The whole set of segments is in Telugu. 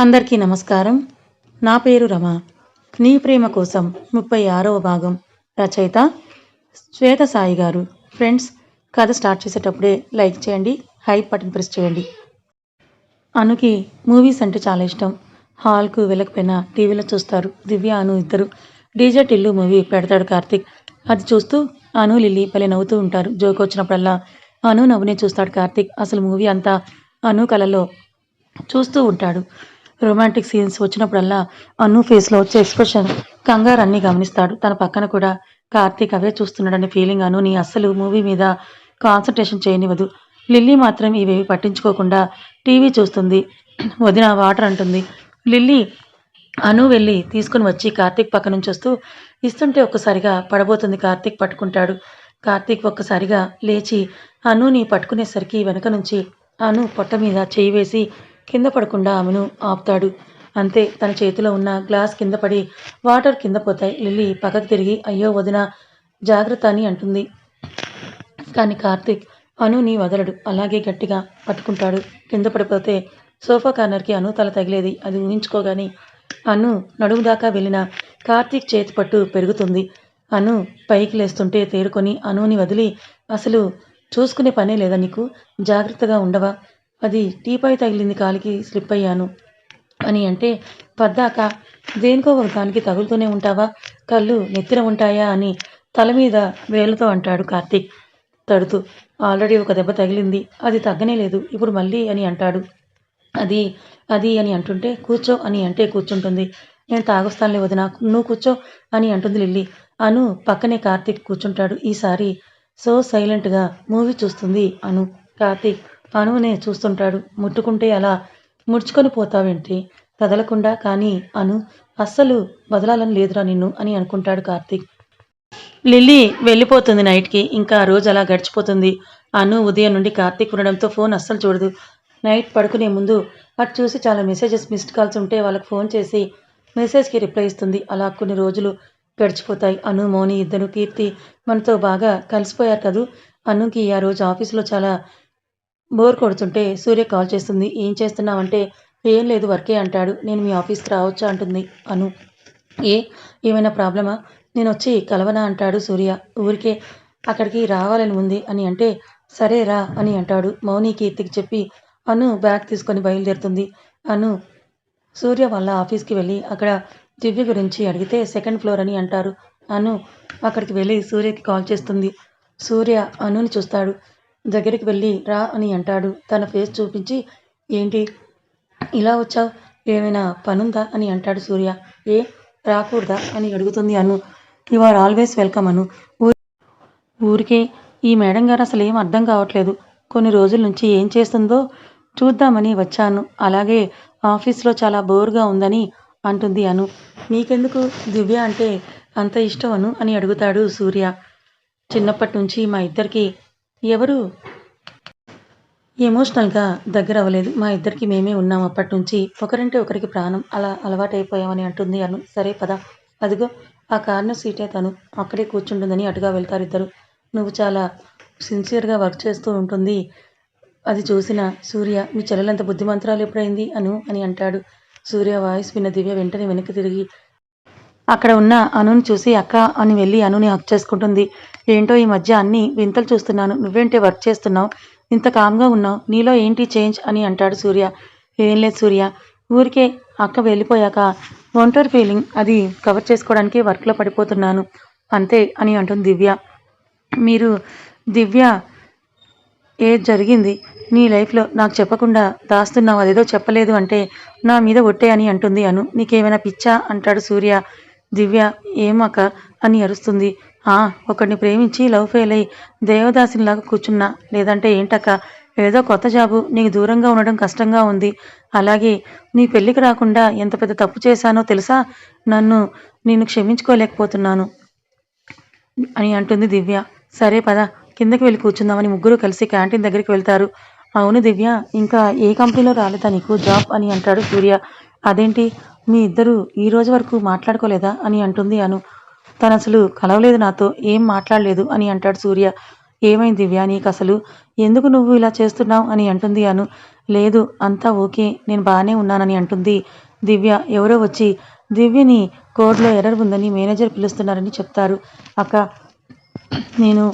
అందరికీ నమస్కారం. నా పేరు రమ. నీ ప్రేమ కోసం ముప్పై ఆరవ భాగం రచయిత శ్వేత సాయి గారు. ఫ్రెండ్స్ కథ స్టార్ట్ చేసేటప్పుడే లైక్ చేయండి హై బటన్ ప్రెస్ చేయండి. అనుకి మూవీస్ అంటే చాలా ఇష్టం. హాల్కు వెళ్ళకపోయినా టీవీలో చూస్తారు. దివ్య అను ఇద్దరు. డీజే టిల్లు మూవీ పెడతాడు కార్తిక్. అది చూస్తూ అను లిల్లీ పల్లె నవ్వుతూ ఉంటారు. జోక్ వచ్చినప్పుడల్లా అను నవ్వునే చూస్తాడు కార్తిక్. అసలు మూవీ అంతా అను కళలో చూస్తూ ఉంటాడు. రొమాంటిక్ సీన్స్ వచ్చినప్పుడల్లా అను ఫేస్లో వచ్చే ఎక్స్ప్రెషన్ కంగారు అన్ని గమనిస్తాడు. తన పక్కన కూడా కార్తీక్ అవే చూస్తున్నాడనే ఫీలింగ్ అనుని అస్సలు మూవీ మీద కాన్సన్ట్రేషన్ చేయనివ్వదు. లిల్లీ మాత్రం ఇవేవి పట్టించుకోకుండా టీవీ చూస్తుంది. వదిన వాటర్ అంటుంది. లిల్లీ అను వెళ్ళి తీసుకుని వచ్చి కార్తీక్ పక్క నుంచి వస్తూ ఇస్తుంటే ఒక్కసారిగా పడబోతుంది కార్తీక్ పట్టుకుంటాడు. కార్తీక్ ఒక్కసారిగా లేచి అనుని పట్టుకునేసరికి వెనక నుంచి అను పొట్ట మీద చేయి వేసి కింద పడకుండా ఆమెను ఆపుతాడు. అంతే తన చేతిలో ఉన్న గ్లాస్ కింద పడి వాటర్ కింద పోతాయి. లిల్లీ పక్కకు తిరిగి అయ్యో వదిన జాగ్రత్త అని అంటుంది. కానీ కార్తీక్ అనుని వదలడు. అలాగే గట్టిగా పట్టుకుంటాడు. కింద పడిపోతే సోఫా కార్నర్కి అను తల తగిలేది. అది ఊహించుకోగాని అను నడుము దాకా వెళ్ళిన కార్తీక్ చేతి పట్టు పెరుగుతుంది. అను పైకి లేస్తుంటే తేరుకొని అనుని వదిలి అసలు చూసుకునే పనే లేదా నీకు? జాగ్రత్తగా ఉండవా? అది టీపై తగిలింది కాలికి స్లిప్ అయ్యాను. అని అంటే పద్దాక దేనికో ఒక దానికి తగులుతూనే ఉంటావా? కళ్ళు నెత్తిన ఉంటాయా అని తల మీద వేలుతో అంటాడు కార్తీక్. తడుతూ ఆల్రెడీ ఒక దెబ్బ తగిలింది. అది తగ్గనే లేదు. ఇప్పుడు మళ్ళీ అని అంటాడు. అది అది అని అంటుంటే కూర్చో అని అంటే కూర్చుంటుంది. నేను తాగొస్తానులే వదినా నువ్వు కూర్చో అని అంటుంది లిల్లీ. అను పక్కనే కార్తీక్ కూర్చుంటాడు. ఈసారి సో సైలెంట్గా మూవీ చూస్తుంది అను. కార్తీక్ అనువునే చూస్తుంటాడు. ముట్టుకుంటే అలా ముడుచుకొని పోతావేంటి? కదలకుండా. కానీ అను అస్సలు వదలాలని లేదురా నిన్ను అని అనుకుంటాడు కార్తీక్. లిల్లీ వెళ్ళిపోతుంది నైట్కి. ఇంకా ఆ రోజు అలా గడిచిపోతుంది. అను ఉదయం నుండి కార్తీక్ ఉండడంతో ఫోన్ అస్సలు చూడదు. నైట్ పడుకునే ముందు అటు చూసి చాలా మెసేజెస్ మిస్డ్ కాల్స్ ఉంటే వాళ్ళకి ఫోన్ చేసి మెసేజ్కి రిప్లై ఇస్తుంది. అలా కొన్ని రోజులు గడిచిపోతాయి. అను మౌని ఇద్దరు కీర్తి మనతో బాగా కలిసిపోయారు కదూ? అనుకి ఆ రోజు ఆఫీస్లో చాలా బోర్ కొడుతుంటే సూర్య కాల్ చేస్తుంది. ఏం చేస్తున్నావంటే? ఏం లేదు వర్కే అంటాడు. నేను మీ ఆఫీస్కి రావచ్చా? అంటుంది అను. ఏ? ఏమైనా ప్రాబ్లమా? నేను వచ్చి కలవనా? అంటాడు సూర్య. ఊరికే అక్కడికి రావాలని ఉంది అని అంటే సరే రా అని అంటాడు. మౌని కీర్తికి చెప్పి అను బ్యాగ్ తీసుకొని బయలుదేరుతుంది. అను సూర్య వాళ్ళ ఆఫీస్కి వెళ్ళి అక్కడ దివ్య గురించి అడిగితే సెకండ్ ఫ్లోర్ అని అంటారు. అను అక్కడికి వెళ్ళి సూర్యకి కాల్ చేస్తుంది. సూర్య అనుని చూస్తాడు. దగ్గరికి వెళ్ళి రా అని అంటాడు. తన ఫేస్ చూపించి ఏంటి? ఇలా వచ్చావు? ఏమైనా పనుందా? అని అంటాడు సూర్య. ఏ? రాకూడదా? అని అడుగుతుంది Anu. You are always welcome Anu. ఊరికే ఈ మేడం గారు అసలు ఏం అర్థం కావట్లేదు. కొన్ని రోజుల నుంచి ఏం చేస్తుందో చూద్దామని వచ్చాను. అలాగే ఆఫీస్లో చాలా బోర్గా ఉందని అంటుంది అను. నీకెందుకు దివ్య అంటే అంత ఇష్టం అను? అని అడుగుతాడు సూర్య. చిన్నప్పటి నుంచి మా ఇద్దరికి ఎవరు? ఎమోషనల్గా దగ్గర అవ్వలేదు మా ఇద్దరికి మేమే ఉన్నాం అప్పటి నుంచి ఒకరంటే ఒకరికి ప్రాణం అలా అలవాటైపోయామని అంటుంది అను సరే పద. అదిగో ఆ కార్నర్ సీటే తను. అక్కడే కూర్చుంటుందని అటుగా వెళ్తారు ఇద్దరు. నువ్వు చాలా సిన్సియర్గా వర్క్ చేస్తూ ఉంటుంది. అది చూసిన సూర్య మీ చెల్లెలంత బుద్ధిమంతరాలు ఎప్పుడైంది అను అని అంటాడు. సూర్య వాయిస్ విన్న దివ్య వెంటనే వెనక్కి తిరిగి అక్కడ ఉన్న అనుని చూసి అక్క అని వెళ్ళి అనుని హక్ చేసుకుంటుంది. ఏంటో ఈ మధ్య అన్ని వింతలు చూస్తున్నాను. నువ్వేంటే వర్క్ చేస్తున్నావు? ఇంత కామ్గా ఉన్నావు. నీలో ఏంటి చేంజ్? అని అంటాడు సూర్య. ఏం లేదు సూర్య. ఊరికే అక్క వెళ్ళిపోయాక ఒంటరి ఫీలింగ్ అది కవర్ చేసుకోవడానికి వర్క్లో పడిపోతున్నాను. అంతే అని అంటుంది దివ్య. మీరు దివ్య ఏది జరిగింది? నీ లైఫ్లో నాకు చెప్పకుండా దాస్తున్నావు. అదేదో చెప్పలేదు అంటే నా మీద ఒట్టే అని అంటుంది అను. నీకేమైనా పిచ్చా? అంటాడు సూర్య. దివ్య ఏమక్క? అని అరుస్తుంది. ఆ ఒకడిని ప్రేమించి లవ్ ఫెయిల్ అయ్యి దేవదాసినిలాగా కూర్చున్నా. లేదంటే ఏంటక్క? ఏదో కొత్త జాబు నీకు దూరంగా ఉండడం కష్టంగా ఉంది. అలాగే నీ పెళ్ళికి రాకుండా ఎంత పెద్ద తప్పు చేశానో తెలుసా? నన్ను నేను క్షమించుకోలేకపోతున్నాను. అని అంటుంది దివ్య. సరే పద కిందకి వెళ్ళి కూర్చుందామని ముగ్గురు కలిసి క్యాంటీన్ దగ్గరికి వెళ్తారు. అవును దివ్య ఇంకా ఏ కంపెనీలో రాలేదా నీకు జాబ్ అని అంటాడు సూర్య. అదేంటి? మీ ఇద్దరూ ఈ రోజు వరకు మాట్లాడుకోలేదా అని అంటుంది అను. తను అసలు కలవలేదు నాతో ఏం మాట్లాడలేదు అని అంటాడు సూర్య. ఏమైంది దివ్య నీకు అసలు ఎందుకు నువ్వు ఇలా చేస్తున్నావు అని అంటుంది అను. లేదు అంతా ఓకే నేను బాగానే ఉన్నానని అంటుంది దివ్య. ఎవరో వచ్చి దివ్యని కోడ్లో ఎర్రర్ ఉందని మేనేజర్ పిలుస్తున్నారని చెప్తారు. అక్క నేను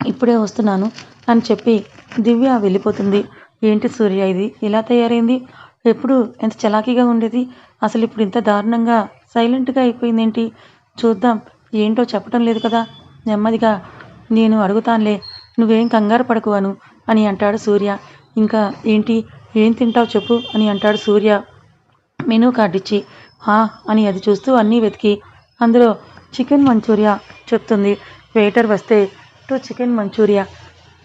ఇప్పుడే వస్తున్నాను అని చెప్పి దివ్య వెళ్ళిపోతుంది. ఏంటి సూర్య ఇది? ఇలా తయారైంది? ఎప్పుడు? ఎంత చలాకీగా ఉండేది? అసలు ఇప్పుడు ఇంత దారుణంగా సైలెంట్గా అయిపోయిందేంటి? చూద్దాం. ఏంటో చెప్పడం లేదు కదా? నెమ్మదిగా నేను అడుగుతానులే నువ్వేం కంగారు పడకు అను అని అంటాడు సూర్య. ఇంకా ఏంటి? ఏం తింటావు చెప్పు అని అంటాడు సూర్య. మెనూ కార్డు ఇచ్చి హా అని అది చూస్తూ అన్నీ వెతికి. అందులో చికెన్ మంచూరియా చెప్తుంది. వెయిటర్ వస్తే two chicken manchuria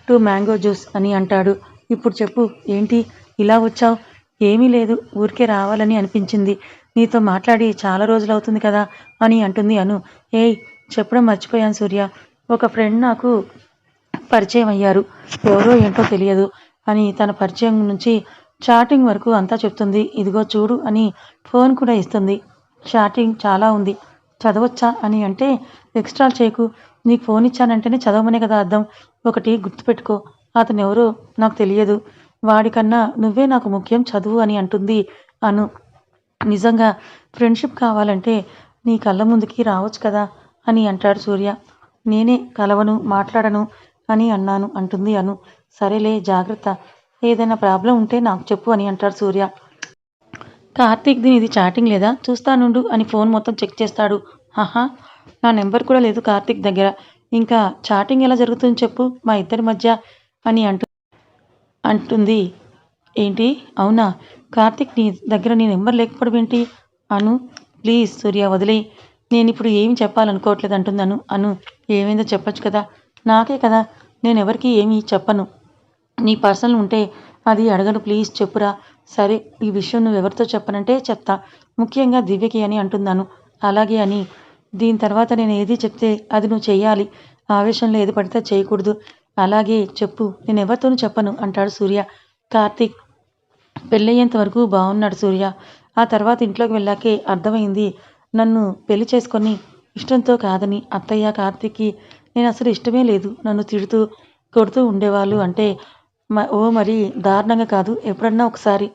two mango juice అని అంటాడు. ఇప్పుడు చెప్పు ఏంటి? ఇలా వచ్చావు? ఏమీ లేదు ఊరికే రావాలని అనిపించింది. నీతో మాట్లాడి చాలా రోజులు అవుతుంది కదా అని అంటుంది అను. ఏయ్ చెప్పడం మర్చిపోయాను సూర్య. ఒక ఫ్రెండ్ నాకు పరిచయం అయ్యారు. ఎవరో ఏంటో తెలియదు అని తన పరిచయం నుంచి చాటింగ్ వరకు అంతా చెప్తుంది. ఇదిగో చూడు అని ఫోన్ కూడా ఇస్తుంది. చాటింగ్ చాలా ఉంది. చదవచ్చా అని అంటే ఎక్స్ట్రా చేయకు. నీకు ఫోన్ ఇచ్చానంటేనే చదవమనే కదా అర్థం. ఒకటి గుర్తుపెట్టుకో. అతను ఎవరో నాకు తెలియదు. వాడికన్నా నువ్వే నాకు ముఖ్యం చదువు అని అంటుంది అను. నిజంగా ఫ్రెండ్షిప్ కావాలంటే నీ కళ్ళ ముందుకి రావచ్చు కదా అని అంటాడు సూర్య. నేనే కలవను మాట్లాడను అని అన్నాను అంటుంది అను. సరేలే జాగ్రత్త. ఏదైనా ప్రాబ్లం ఉంటే నాకు చెప్పు అని అంటాడు సూర్య. కార్తీక్ దీని ఇది చాటింగ్ లేదా? చూస్తానుండు అని ఫోన్ మొత్తం చెక్ చేస్తాడు. ఆహా నా నెంబర్ కూడా లేదు కార్తీక్ దగ్గర. ఇంకా చాటింగ్ ఎలా జరుగుతుంది చెప్పు మా ఇద్దరి మధ్య అని అంటు అంటుంది. ఏంటి? అవునా? కార్తిక్ నీ దగ్గర నీ నెంబర్ లేకపోవడం ఏంటి? అను ప్లీజ్ సూర్య వదిలే. నేను ఇప్పుడు ఏమి చెప్పాలనుకోవట్లేదు అంటున్నాను అను. ఏమైందో చెప్పొచ్చు కదా. నాకే కదా. నేను ఎవరికి ఏమీ చెప్పను. నీ పర్సనల్ ఉంటే అది అడగను. ప్లీజ్ చెప్పురా. సరే ఈ విషయం నువ్వు ఎవరితో చెప్పనంటే చెప్తా. ముఖ్యంగా దివ్యకి అని అంటున్నాను అలాగే అని. దీని తర్వాత నేను ఏది చెప్తే అది నువ్వు చేయాలి ఆవేశంలో ఏది పడితే చేయకూడదు. అలాగే చెప్పు నేను ఎవరితోనూ చెప్పను అంటాడు సూర్య. కార్తీక్ పెళ్ళయ్యేంత వరకు బాగున్నాడు సూర్య. ఆ తర్వాత ఇంట్లోకి వెళ్ళాకే అర్థమైంది నన్ను పెళ్ళి చేసుకొని ఇష్టంతో కాదని. అత్తయ్య కార్తీక్కి నేను అసలు ఇష్టమే లేదు. నన్ను తిడుతూ కొడుతూ ఉండేవాళ్ళు అంటే మ- ఓ మరి దారుణంగా కాదు ఎప్పుడన్నా ఒకసారి.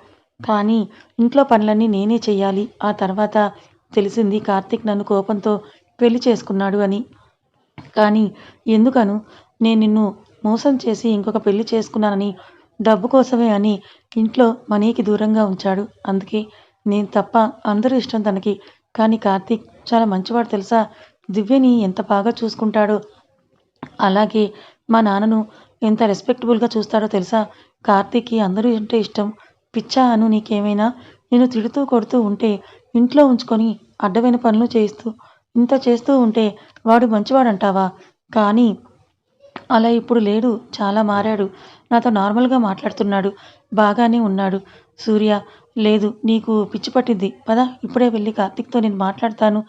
కానీ ఇంట్లో పనులన్నీ నేనే చెయ్యాలి. ఆ తర్వాత తెలిసింది కార్తీక్ నన్ను కోపంతో పెళ్ళి చేసుకున్నాడు అని. కానీ ఎందుకను? నేను నిన్ను మోసం చేసి ఇంకొక పెళ్ళి చేసుకున్నానని డబ్బు కోసమే అని ఇంట్లో మనీకి దూరంగా ఉంచాడు. అందుకే నేను తప్ప అందరూ ఇష్టం తనకి. కానీ కార్తీక్ చాలా మంచివాడు తెలుసా? దివ్యని ఎంత బాగా చూసుకుంటాడో. అలాగే మా నాన్నను ఎంత రెస్పెక్టబుల్గా చూస్తాడో తెలుసా? కార్తీక్కి అందరూ అంటే ఇష్టం. పిచ్చా అను నీకేమైనా? నేను తిడుతూ కొడుతూ ఉంటే ఇంట్లో ఉంచుకొని అడ్డమైన పనులు చేయిస్తూ ఇంత చేస్తూ ఉంటే వాడు మంచివాడంటావా? కానీ అలా ఇప్పుడు లేడు చాలా మారాడు. నాతో నార్మల్గా మాట్లాడుతున్నాడు బాగానే ఉన్నాడు. సూర్య లేదు నీకు పిచ్చి పట్టింది. పద ఇప్పుడే వెళ్ళి కార్తీక్తో నేను మాట్లాడతాను.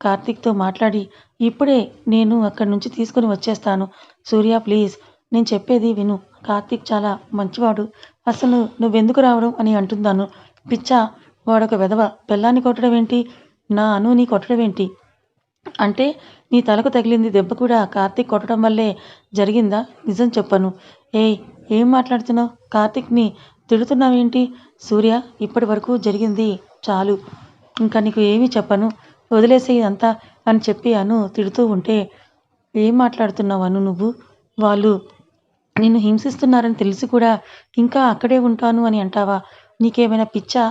కార్తీక్తో మాట్లాడి ఇప్పుడే నేను అక్కడి నుంచి తీసుకొని వచ్చేస్తాను. సూర్య ప్లీజ్ నేను చెప్పేది విను. కార్తీక్ చాలా మంచివాడు. అసలు నువ్వెందుకు రావడం అని అంటున్నాను పిచ్చా వాడొక వెధవ. పెళ్ళాన్ని కొట్టడం ఏంటి నా అనుని కొట్టడం ఏంటి అంటే నీ తలకు తగిలింది దెబ్బ కూడా కార్తీక్ కొట్టడం వల్లే జరిగిందా? నిజం చెప్పను. ఏయ్ ఏం మాట్లాడుతున్నావు? కార్తీక్ని తిడుతున్నావేంటి? సూర్య ఇప్పటి వరకు జరిగింది చాలు. ఇంకా నీకు ఏమీ చెప్పను. వదిలేసే అంతా అని చెప్పి అను తిడుతూ ఉంటే ఏం మాట్లాడుతున్నావు అను నువ్వు? వాళ్ళు నిన్ను హింసిస్తున్నారని తెలిసి కూడా ఇంకా అక్కడే ఉంటాను అని అంటావా? నీకేమైనా పిచ్చా?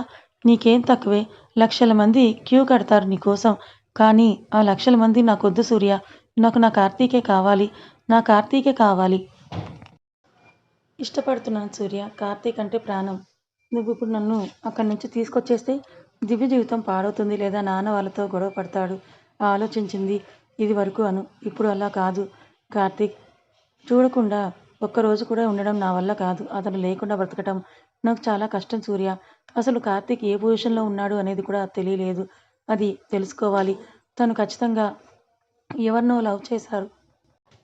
నీకేం తక్కువే? లక్షల మంది క్యూ కడతారు నీకోసం కానీ ఆ లక్షల మంది నాకొద్దు సూర్య. నాకు నా కార్తీకే కావాలి. నా కార్తీకే కావాలి. ఇష్టపడుతున్నాను సూర్య. కార్తీక్ అంటే ప్రాణం. నువ్వు ఇప్పుడు నన్ను అక్కడి నుంచి తీసుకొచ్చేస్తే దివ్య జీవితం పాడవుతుంది లేదా నాన్న వాళ్ళతో గొడవ పడతాడు? ఆలోచించింది. ఇది వరకు అను. ఇప్పుడు అలా కాదు. కార్తీక్ చూడకుండా ఒక్కరోజు కూడా ఉండడం నా వల్ల కాదు. అతను లేకుండా బ్రతకటం నాకు చాలా కష్టం సూర్య. అసలు కార్తీక్ ఏ పొజిషన్లో ఉన్నాడు అనేది కూడా తెలియలేదు. అది తెలుసుకోవాలి. తను ఖచ్చితంగా ఎవరినో లవ్ చేశారు.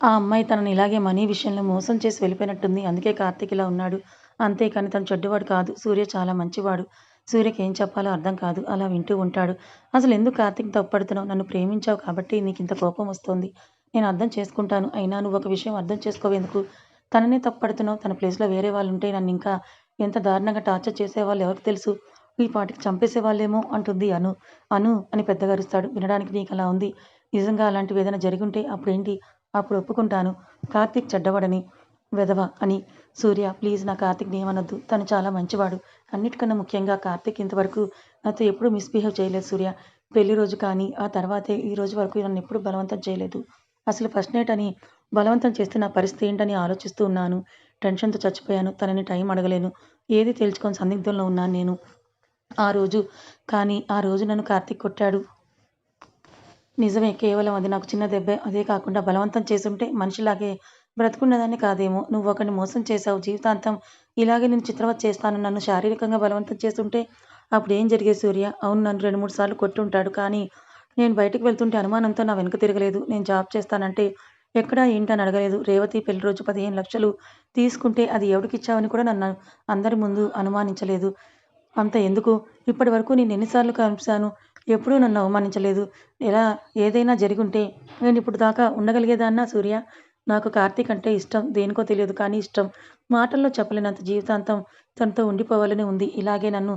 ఆ అమ్మాయి తనని ఇలాగే మనీ విషయంలో మోసం చేసి వెళ్ళిపోయినట్టుంది. అందుకే కార్తీక్ ఇలా ఉన్నాడు. అంతేకాని తను చెడ్డవాడు కాదు. సూర్య చాలా మంచివాడు. సూర్యకి ఏం చెప్పాలో అర్థం కాదు. అలా వింటూ ఉంటాడు. అసలు ఎందుకు కార్తీక్ తప్పుపడుతున్నావు? నన్ను ప్రేమించావు కాబట్టి నీకు ఇంత కోపం వస్తుంది. నేను అర్థం చేసుకుంటాను. అయినా నువ్వు ఒక విషయం అర్థం చేసుకోవేందుకు తననే తప్పుపడుతున్నావు. తన ప్లేస్లో వేరే వాళ్ళు ఉంటే నన్ను ఇంకా ఎంత దారుణంగా టార్చర్ చేసేవాళ్ళు ఎవరికి తెలుసు? ఈ పాటికి చంపేసేవాళ్ళేమో అంటుంది అను. అను అని పెద్దగారుస్తాడు వినడానికి నీకు అలా ఉంది. నిజంగా అలాంటివి ఏదైనా జరిగింటే అప్పుడేంటి? అప్పుడు ఒప్పుకుంటాను. కార్తీక్ చెడ్డవాడని. వెధవ అని. సూర్య ప్లీజ్ నా కార్తీక్ ఏమనొద్దు. తను చాలా మంచివాడు. అన్నిటికన్నా ముఖ్యంగా కార్తీక్ ఇంతవరకు నాతో ఎప్పుడూ మిస్బిహేవ్ చేయలేదు సూర్య. పెళ్ళి రోజు కానీ ఆ తర్వాతే ఈ రోజు వరకు నన్ను ఎప్పుడు బలవంతం చేయలేదు. అసలు ఫస్ట్ నైట్ అని బలవంతం చేస్తే నా పరిస్థితి ఏంటని ఆలోచిస్తూ ఉన్నాను. టెన్షన్తో చచ్చిపోయాను. తనని టైం అడగలేను. ఏది తేల్చుకొని సందిగ్ధంలో ఉన్నాను నేను? ఆ రోజు. కానీ ఆ రోజు నన్ను కార్తీక్ కొట్టాడు. నిజమే కేవలం అది నాకు చిన్న దెబ్బే. అదే కాకుండా బలవంతం చేసుంటే మనిషిలాగే బ్రతుకున్నదాన్ని కాదేమో. నువ్వు ఒకరిని మోసం చేశావు జీవితాంతం. ఇలాగే నేను చిత్రవత్ చేస్తాను నన్ను శారీరకంగా బలవంతం చేస్తుంటే అప్పుడు ఏం జరిగేది సూర్య? అవును నన్ను రెండు మూడు సార్లు కొట్టుంటాడు. కానీ నేను బయటికి వెళ్తుంటే అనుమానంతో నా వెనుక తిరగలేదు. నేను జాబ్ చేస్తానంటే ఎక్కడా ఏంటని అడగలేదు. రేవతి పెళ్ళి రోజు పదిహేను లక్షలు తీసుకుంటే అది ఎవరికిచ్చావని కూడా నన్ను అందరి ముందు అనుమానించలేదు. అంత ఎందుకు? ఇప్పటి వరకు నేను ఎన్నిసార్లు కలిసాను ఎప్పుడూ నన్ను అవమానించలేదు. ఎలా ఏదైనా జరిగుంటే నేను ఇప్పుడు దాకా ఉండగలిగేదాన్నా సూర్య? నాకు కార్తీక్ అంటే ఇష్టం. దేనికో తెలియదు కానీ ఇష్టం. మాటల్లో చెప్పలేనంత జీవితాంతం తనతో ఉండిపోవాలని ఉంది. ఇలాగే నన్ను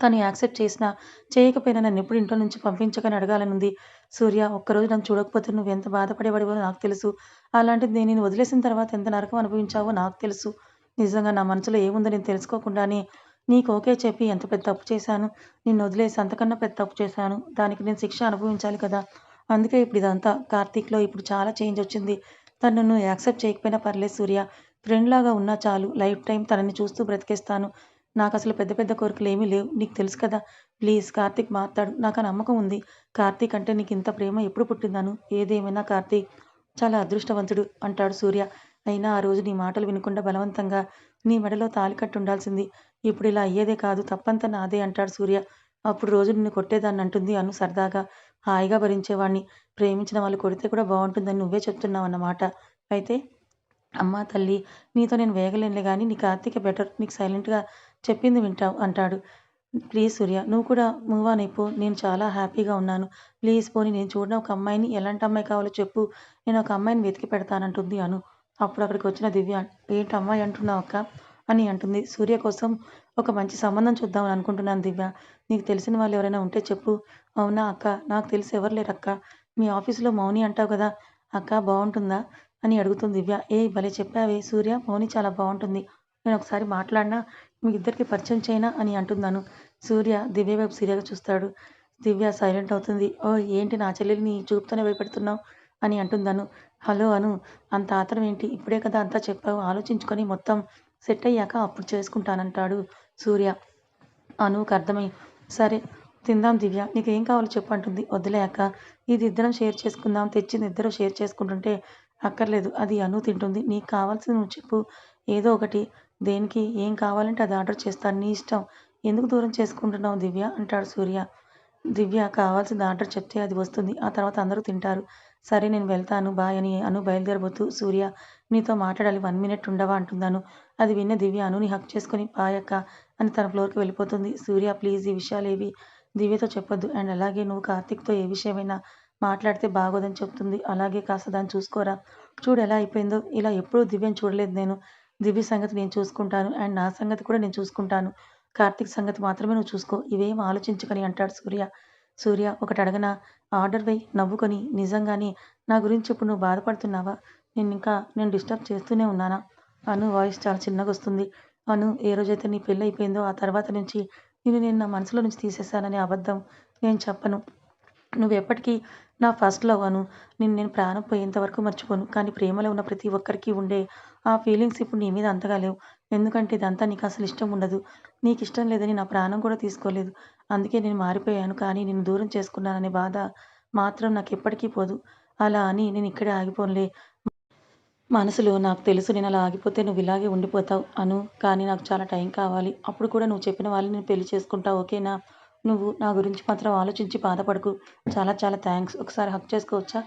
తను యాక్సెప్ట్ చేసినా చేయకపోయినా నన్ను ఎప్పుడు ఇంట్లో నుంచి పంపించకని అడగాలని ఉంది. సూర్య ఒక్కరోజు నన్ను చూడకపోతే నువ్వు ఎంత బాధపడేవాడివో నాకు తెలుసు. అలాంటిది నేను వదిలేసిన తర్వాత ఎంత నరకం అనుభవించావో నాకు తెలుసు. నిజంగా నా మనసులో ఏముందో నేను తెలుసుకోకుండానే నీకు ఓకే చెప్పి ఎంత పెద్ద తప్పు చేశాను? నిన్ను వదిలేసి అంతకన్నా పెద్ద తప్పు చేశాను. దానికి నేను శిక్ష అనుభవించాలి కదా. అందుకే ఇప్పుడు ఇదంతా కార్తీక్లో ఇప్పుడు చాలా చేంజ్ వచ్చింది. తను నన్ను యాక్సెప్ట్ చేయకపోయినా పర్లేదు సూర్య. ఫ్రెండ్ లాగా ఉన్నా చాలు. లైఫ్ టైం తనని చూస్తూ బ్రతికేస్తాను. నాకు అసలు పెద్ద పెద్ద కోరికలు ఏమీ లేవు. నీకు తెలుసు కదా. ప్లీజ్ కార్తీక్ మాట్లాడు. నాకు ఆ నమ్మకం ఉంది. కార్తీక్ అంటే నీకు ఇంత ప్రేమ ఎప్పుడు పుట్టిందాను? ఏదేమైనా కార్తీక్ చాలా అదృష్టవంతుడు అంటాడు సూర్య. అయినా ఆ రోజు నీ మాటలు వినకుండా బలవంతంగా నీ మెడలో తాళి ఉండాల్సింది. ఇప్పుడు ఇలా అయ్యేదే కాదు తప్పంతా నాదే అంటాడు సూర్య. అప్పుడు రోజు నిన్ను కొట్టేదాన్ని అంటుంది అను సరదాగా. హాయిగా భరించేవాణ్ణి. ప్రేమించిన వాళ్ళు కొడితే కూడా బాగుంటుందని నువ్వే చెప్తున్నావు అన్నమాట అయితే అమ్మా తల్లి నీతో నేను వేగలేనులే కానీ నీ కార్తీక బెటర్ నీకు సైలెంట్గా చెప్పింది వింటావు అంటాడు. ప్లీజ్ సూర్య నువ్వు కూడా మూవ్ ఆన్ అయిపో. నేను చాలా హ్యాపీగా ఉన్నాను. ప్లీజ్ పోనీ నేను చూడడం ఒక అమ్మాయిని ఎలాంటి అమ్మాయి కావాలో చెప్పు. నేను ఒక అమ్మాయిని వెతికి పెడతానంటుంది అను. అప్పుడు అక్కడికి వచ్చిన దివ్య ఏంటి అమ్మాయి అంటున్నావు అక్క? అని అంటుంది. సూర్య కోసం ఒక మంచి సంబంధం చూద్దామని అనుకుంటున్నాను దివ్య. నీకు తెలిసిన వాళ్ళు ఎవరైనా ఉంటే చెప్పు. అవునా అక్క? నాకు తెలిసి ఎవరు లేరు అక్క. మీ ఆఫీసులో మౌని అంటావు కదా. అక్క బాగుంటుందా? అని అడుగుతుంది దివ్య. ఏ భలే చెప్పావే సూర్య. మౌని చాలా బాగుంటుంది. నేను ఒకసారి మాట్లాడినా మీ ఇద్దరికి పరిచయం చేయనా? అని అంటున్నాను సూర్య దివ్య వైపు సీరియగా చూస్తాడు. దివ్య సైలెంట్ అవుతుంది. ఓ ఏంటి నా చెల్లెల్ని చూపుతూనే భయపెడుతున్నావు? అని అంటున్నాను హలో అను అంత ఆతరం ఏంటి ఇప్పుడే కదా అంతా చెప్పావు. ఆలోచించుకొని మొత్తం సెట్ అయ్యాక అప్పుడు చేసుకుంటానంటాడు సూర్య. అనుకు అర్థమై సరే తిందాం దివ్య. నీకు ఏం కావాలో చెప్పంటుంది. వదిలేక వదిలే అక్క ఇది ఇద్దరం షేర్ చేసుకుందాం. తెచ్చింది ఇద్దరు షేర్ చేసుకుంటుంటే అక్కర్లేదు. అది అను తింటుంది. నీకు కావాల్సింది నువ్వు చెప్పు. ఏదో ఒకటి. దేనికి? ఏం కావాలంటే అది ఆర్డర్ చేస్తాను. నీ ఇష్టం. ఎందుకు దూరం చేసుకుంటున్నావు దివ్య? అంటాడు సూర్య. దివ్య కావాల్సింది ఆర్డర్ చెప్తే అది వస్తుంది. ఆ తర్వాత అందరూ తింటారు. సరే నేను వెళ్తాను. బాయ్ అని అను బయలుదేరబోతూ సూర్య నీతో మాట్లాడాలి వన్ మినిట్ ఉండవా అంటున్నాను అది విన్న దివ్య అనుని హక్ చేసుకొని బాయ్ అక్క అని తన ఫ్లోర్కి వెళ్ళిపోతుంది. సూర్య ప్లీజ్ ఈ విషయాలు ఏవి దివ్యతో చెప్పొద్దు. అండ్ అలాగే నువ్వు కార్తీక్తో ఏ విషయమైనా మాట్లాడితే బాగోదని చెప్తుంది. అలాగే కాస్త దాన్ని చూసుకోరా. చూడు ఎలా అయిపోయిందో. ఇలా ఎప్పుడూ దివ్యను చూడలేదు నేను. దివ్య సంగతి నేను చూసుకుంటాను. అండ్ నా సంగతి కూడా నేను చూసుకుంటాను. కార్తీక్ సంగతి మాత్రమే నువ్వు చూసుకో. ఇవేం ఆలోచించుకొని అంటాడు సూర్య. సూర్య ఒకటడగన ఆర్డర్ వై నవ్వుకొని నిజంగానే నా గురించి ఇప్పుడు నువ్వు బాధపడుతున్నావా? నేను ఇంకా నేను డిస్టర్బ్ చేస్తూనే ఉన్నానా అను వాయిస్ చాలా చిన్నగా వస్తుంది అను ఏ రోజైతే నీ పెళ్ళి అయిపోయిందో ఆ తర్వాత నుంచి నేను నేను నా మనసులో నుంచి తీసేశాననే అబద్ధం నేను చెప్పను. నువ్వు ఎప్పటికీ నా ఫస్ట్ లవ్ అను. నిన్ను నేను ప్రాణం పోయేంత వరకు మర్చిపోను. కానీ ప్రేమలో ఉన్న ప్రతి ఒక్కరికి ఉండే ఆ ఫీలింగ్స్ ఇప్పుడు నీ మీద అంతగా లేవు. ఎందుకంటే ఇదంతా నీకు అసలు ఇష్టం ఉండదు. నీకు ఇష్టం లేదని నా ప్రాణం కూడా తీసుకోలేదు. అందుకే నేను మారిపోయాను కానీ నేను దూరం చేసుకున్నాననే బాధ మాత్రం నాకు ఎప్పటికీ పోదు. అలా అని నేను ఇక్కడే ఆగిపోనులే. మనసులో నాకు తెలుసు నేను అలా ఆగిపోతే నువ్వు ఇలాగే ఉండిపోతావు అను. కానీ నాకు చాలా టైం కావాలి. అప్పుడు కూడా నువ్వు చెప్పిన వాళ్ళని నేను పెళ్ళి చేసుకుంటావు ఓకేనా? నువ్వు నా గురించి మాత్రం ఆలోచించి బాధపడకు. చాలా చాలా థ్యాంక్స్. ఒకసారి హక్ చేసుకోవచ్చా?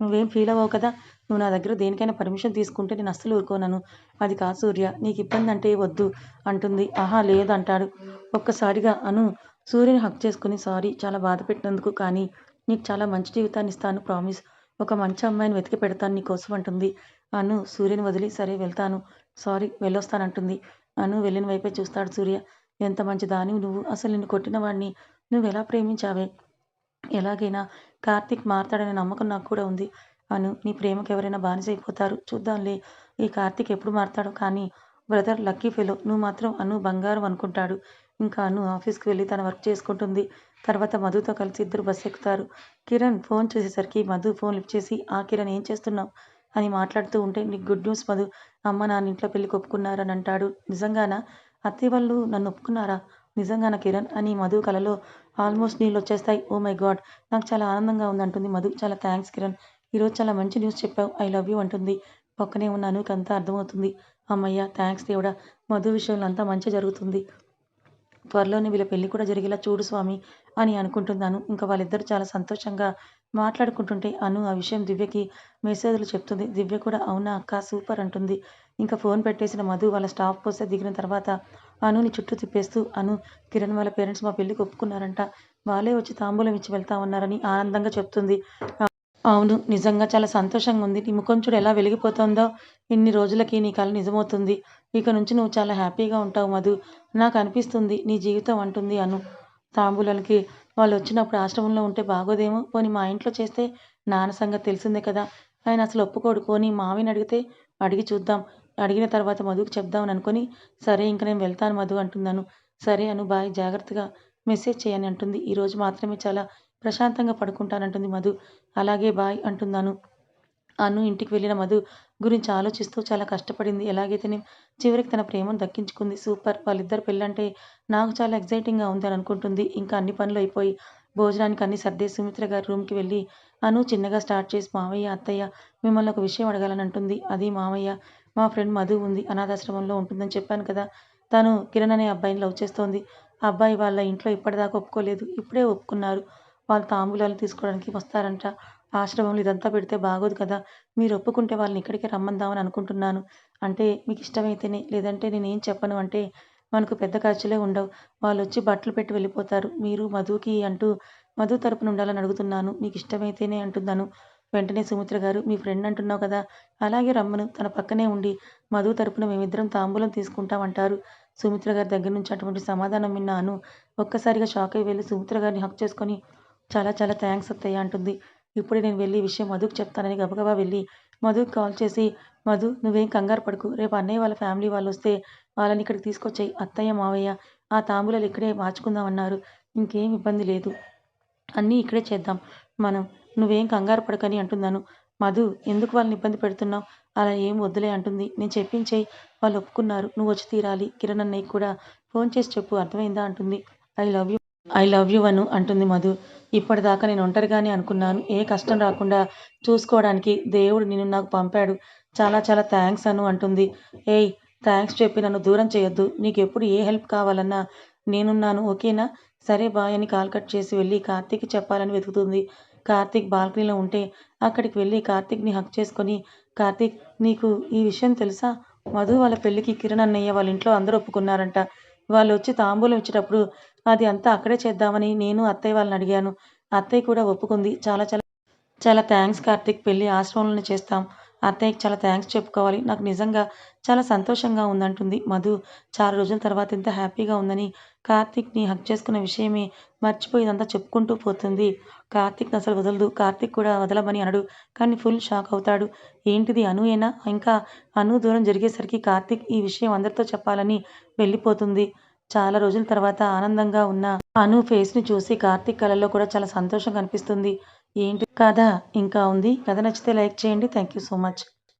నువ్వేం ఫీల్ అవ్వవు కదా? నువ్వు నా దగ్గర దేనికైనా పర్మిషన్ తీసుకుంటే నేను అస్సలు ఊరుకోనను. అది కాదు సూర్య నీకు ఇబ్బంది అంటే వద్దు అంటుంది. ఆహా లేదు అంటాడు ఒక్కసారిగా అను సూర్యుని హక్ చేసుకుని సారీ చాలా బాధ పెట్టినందుకు కానీ నీకు చాలా మంచి జీవితాన్ని ఇస్తాను ప్రామిస్ ఒక మంచి అమ్మాయిని వెతికి పెడతాను నీకోసం అంటుంది. అను సూర్యుని వదిలి సరే వెళ్తాను. సారీ వెళ్ళొస్తానంటుంది. అను వెళ్ళిన వైపే చూస్తాడు సూర్య. ఎంత మంచి దాని నువ్వు. అసలు నిన్ను కొట్టిన వాడిని నువ్వు ఎలా ప్రేమించావే? ఎలాగైనా కార్తీక్ మారతాడనే నమ్మకం నాకు కూడా ఉంది. అను నీ ప్రేమకు ఎవరైనా బానిసైపోతారు. చూద్దాంలే ఈ కార్తీక్ ఎప్పుడు మారతాడో. కానీ బ్రదర్ లక్కీ ఫెలో నువ్వు మాత్రం అను బంగారం అనుకుంటాడు. ఇంకా అను ఆఫీస్కి వెళ్ళి తన వర్క్ చేసుకుంటుంది. తర్వాత మధుతో కలిసి ఇద్దరు బస్సు ఎక్కుతారు. కిరణ్ ఫోన్ చేసేసరికి మధు ఫోన్ లిఫ్ట్ చేసి ఆ కిరణ్ ఏం చేస్తున్నావు? అని మాట్లాడుతూ ఉంటే నీకు గుడ్ న్యూస్ మధు. అమ్మ నాన్న ఇంట్లో పెళ్ళికి ఒప్పుకున్నారని అంటాడు. నిజంగానా? అత్తయ్య వాళ్ళు నన్ను ఒప్పుకున్నారా? నిజంగానా కిరణ్? అని మధు కలలో ఆల్మోస్ట్ నీళ్ళు వచ్చేస్తాయి. Oh my God. నాకు చాలా ఆనందంగా ఉంది అంటుంది మధు. చాలా థ్యాంక్స్ కిరణ్. ఈరోజు చాలా మంచి న్యూస్ చెప్పావు. ఐ లవ్ యూ అంటుంది. పక్కనే ఉన్న అనుకి అంతా అర్థమవుతుంది. అమ్మయ్య థ్యాంక్స్ దేవుడా. మధు విషయంలో అంతా మంచి జరుగుతుంది. త్వరలోనే వీళ్ళ పెళ్ళి కూడా జరిగేలా చూడు స్వామి అని అనుకుంటున్నాను. ఇంకా వాళ్ళిద్దరు చాలా సంతోషంగా మాట్లాడుకుంటుంటే అను ఆ విషయం దివ్యకి మెసేజ్లు చెప్తుంది. దివ్య కూడా అవునా అక్క? సూపర్ అంటుంది. ఇంకా ఫోన్ పెట్టేసిన మధు వాళ్ళ స్టాఫ్ పోస్తే దిగిన తర్వాత అనుని చుట్టూ తిప్పేస్తూ అను కిరణ్ వాళ్ళ పేరెంట్స్ మా పెళ్ళికి ఒప్పుకున్నారంట. వాళ్ళే వచ్చి తాంబూలం ఇచ్చి వెళ్తా ఉన్నారని ఆనందంగా చెప్తుంది. అవును నిజంగా చాలా సంతోషంగా ఉంది. నీ ముఖం చూడు ఎలా వెలిగిపోతుందో. ఇన్ని రోజులకి నీ కళ నిజమవుతుంది. ఇక నుంచి నువ్వు చాలా హ్యాపీగా ఉంటావు మధు. నాకు అనిపిస్తుంది నీ జీవితం అంటుంది అను. తాంబూలాలకి వాళ్ళు వచ్చినప్పుడు ఆశ్రమంలో ఉంటే బాగోదేమో. పోనీ మా ఇంట్లో చేస్తే నాన్న సంగతి తెలిసిందే కదా. ఆయన అసలు ఒప్పుకోడు. పోనీ మావిని అడిగితే అడిగి చూద్దాం. అడిగిన తర్వాత మధుకు చెప్దామని అనుకొని సరే ఇంక నేను వెళ్తాను మధు అంటున్నాను సరే అను బాయ్ జాగ్రత్తగా మెసేజ్ చేయని అంటుంది. ఈరోజు మాత్రమే చాలా ప్రశాంతంగా పడుకుంటానంటుంది మధు. అలాగే బాయ్ అంటున్నాను అను ఇంటికి వెళ్ళిన మధు గురించి ఆలోచిస్తూ చాలా కష్టపడింది. ఎలాగైతేనే చివరికి తన ప్రేమను దక్కించుకుంది. సూపర్ వాళ్ళిద్దరు పెళ్ళంటే నాకు చాలా ఎగ్జైటింగ్గా ఉంది అని అనుకుంటుంది ఇంకా అన్ని పనులు అయిపోయి భోజనానికి అన్ని సర్దే సుమిత్ర గారి రూమ్కి వెళ్ళి అను చిన్నగా స్టార్ట్ చేసి మావయ్య అత్తయ్య మిమ్మల్ని ఒక విషయం అడగాలని అంటుంది అది మావయ్య మా ఫ్రెండ్ మధు ఉంది అనాథాశ్రమంలో ఉంటుందని చెప్పాను కదా. తను కిరణ్ అనే అబ్బాయిని లవ్ చేస్తోంది. ఆ అబ్బాయి వాళ్ళ ఇంట్లో ఇప్పటిదాకా ఒప్పుకోలేదు. ఇప్పుడే ఒప్పుకున్నారు. వాళ్ళు తాంబూలాలు తీసుకోవడానికి వస్తారంట. ఆశ్రమంలో ఇదంతా పెడితే బాగోదు కదా. మీరు ఒప్పుకుంటే వాళ్ళని ఇక్కడికే రమ్మందామని అనుకుంటున్నాను. అంటే మీకు ఇష్టమైతేనే లేదంటే నేనేం చెప్పను అంటే మనకు పెద్ద ఖర్చులే ఉండవు. వాళ్ళు వచ్చి బట్టలు పెట్టి వెళ్ళిపోతారు. మీరు మధుకి అంటూ మధు తరపున ఉండాలని అడుగుతున్నాను. మీకు ఇష్టమైతేనే అంటున్నాను. వెంటనే సుమిత్ర గారు మీ ఫ్రెండ్ అంటున్నావు కదా అలాగే రమ్మను తన పక్కనే ఉండి మధు తరపున మేమిద్దరం తాంబూలం తీసుకుంటామంటారు. సుమిత్ర గారి దగ్గర నుంచి అటువంటి సమాధానం విన్నాను. ఒక్కసారిగా షాక్ అయి వెళ్ళి సుమిత్ర గారిని హక్ చేసుకొని చాలా చాలా థ్యాంక్స్ అత్తయ్య అంటుంది. ఇప్పుడే నేను వెళ్ళి విషయం మధుకు చెప్తానని గబగబా వెళ్ళి మధుకి కాల్ చేసి మధు నువ్వేం కంగారు పడుకు రేపు అన్నయ్య వాళ్ళ ఫ్యామిలీ వాళ్ళు వస్తే వాళ్ళని ఇక్కడికి తీసుకొచ్చాయి అత్తయ్య మావయ్య ఆ తాంబూలాలు ఇక్కడే మార్చుకుందామన్నారు ఇంకేం ఇబ్బంది లేదు అన్నీ ఇక్కడే చేద్దాం మనం నువ్వేం కంగారు పడకని అంటున్నాను. మధు ఎందుకు వాళ్ళని ఇబ్బంది పెడుతున్నావు? అలా ఏం వద్దులే అంటుంది. నేను చెప్పించేయి వాళ్ళు ఒప్పుకున్నారు. నువ్వు వచ్చి తీరాలి. కిరణ్ అన్నయ్య కూడా ఫోన్ చేసి చెప్పు. అర్థమైందా? అంటుంది. I love you. I love you Anu అంటుంది మధు. ఇప్పటిదాకా నేను ఒంటరిగానే అనుకున్నాను. ఏ కష్టం రాకుండా చూసుకోవడానికి దేవుడు నిన్ను నాకు పంపాడు. చాలా చాలా థ్యాంక్స్ అను అంటుంది. ఏయ్ థ్యాంక్స్ చెప్పి నన్ను దూరం చేయొద్దు. నీకు ఎప్పుడు ఏ హెల్ప్ కావాలన్నా నేనున్నాను. ఓకేనా? సరే బాయ్ అని కాల్ కట్ చేసి వెళ్ళి కార్తీక్ చెప్పాలని వెతుకుతుంది. కార్తీక్ బాల్కనీలో ఉంటే అక్కడికి వెళ్ళి కార్తీక్ని హక్ చేసుకొని కార్తీక్ నీకు ఈ విషయం తెలుసా? మధు వాళ్ళ పెళ్ళికి కిరణ్ అన్నయ్య వాళ్ళ ఇంట్లో అందరూ ఒప్పుకున్నారంట. వాళ్ళు వచ్చి తాంబూలం ఇచ్చేటప్పుడు అది అంతా అక్కడే చేద్దామని నేను అత్తయ్య వాళ్ళని అడిగాను. అత్తయ్య కూడా ఒప్పుకుంది. చాలా చాలా చాలా థ్యాంక్స్ కార్తీక్. పెళ్ళి ఆశ్రమంలోనే చేస్తాం. అత్తయ్యకి చాలా థ్యాంక్స్ చెప్పుకోవాలి. నాకు నిజంగా చాలా సంతోషంగా ఉందంటుంది మధు. చాలా రోజుల తర్వాత ఇంత హ్యాపీగా ఉందని కార్తీక్ని హక్ చేసుకున్న విషయమే మర్చిపోయిందంతా చెప్పుకుంటూ పోతుంది. కార్తీక్ అసలు వదలదు. కార్తీక్ కూడా వదలమని అనడు. కానీ ఫుల్ షాక్ అవుతాడు. ఏంటిది అనుయేనా ఇంకా అను దూరం జరిగేసరికి కార్తీక్ ఈ విషయం అందరితో చెప్పాలని వెళ్ళిపోతుంది. చాలా రోజుల తర్వాత ఆనందంగా ఉన్న అను ఫేస్ని చూసి కార్తీక్ కళల్లో కూడా చాలా సంతోషం కనిపిస్తుంది. ఏంటి? కథ ఇంకా ఉంది. కథ నచ్చితే లైక్ చేయండి. Thank you so much.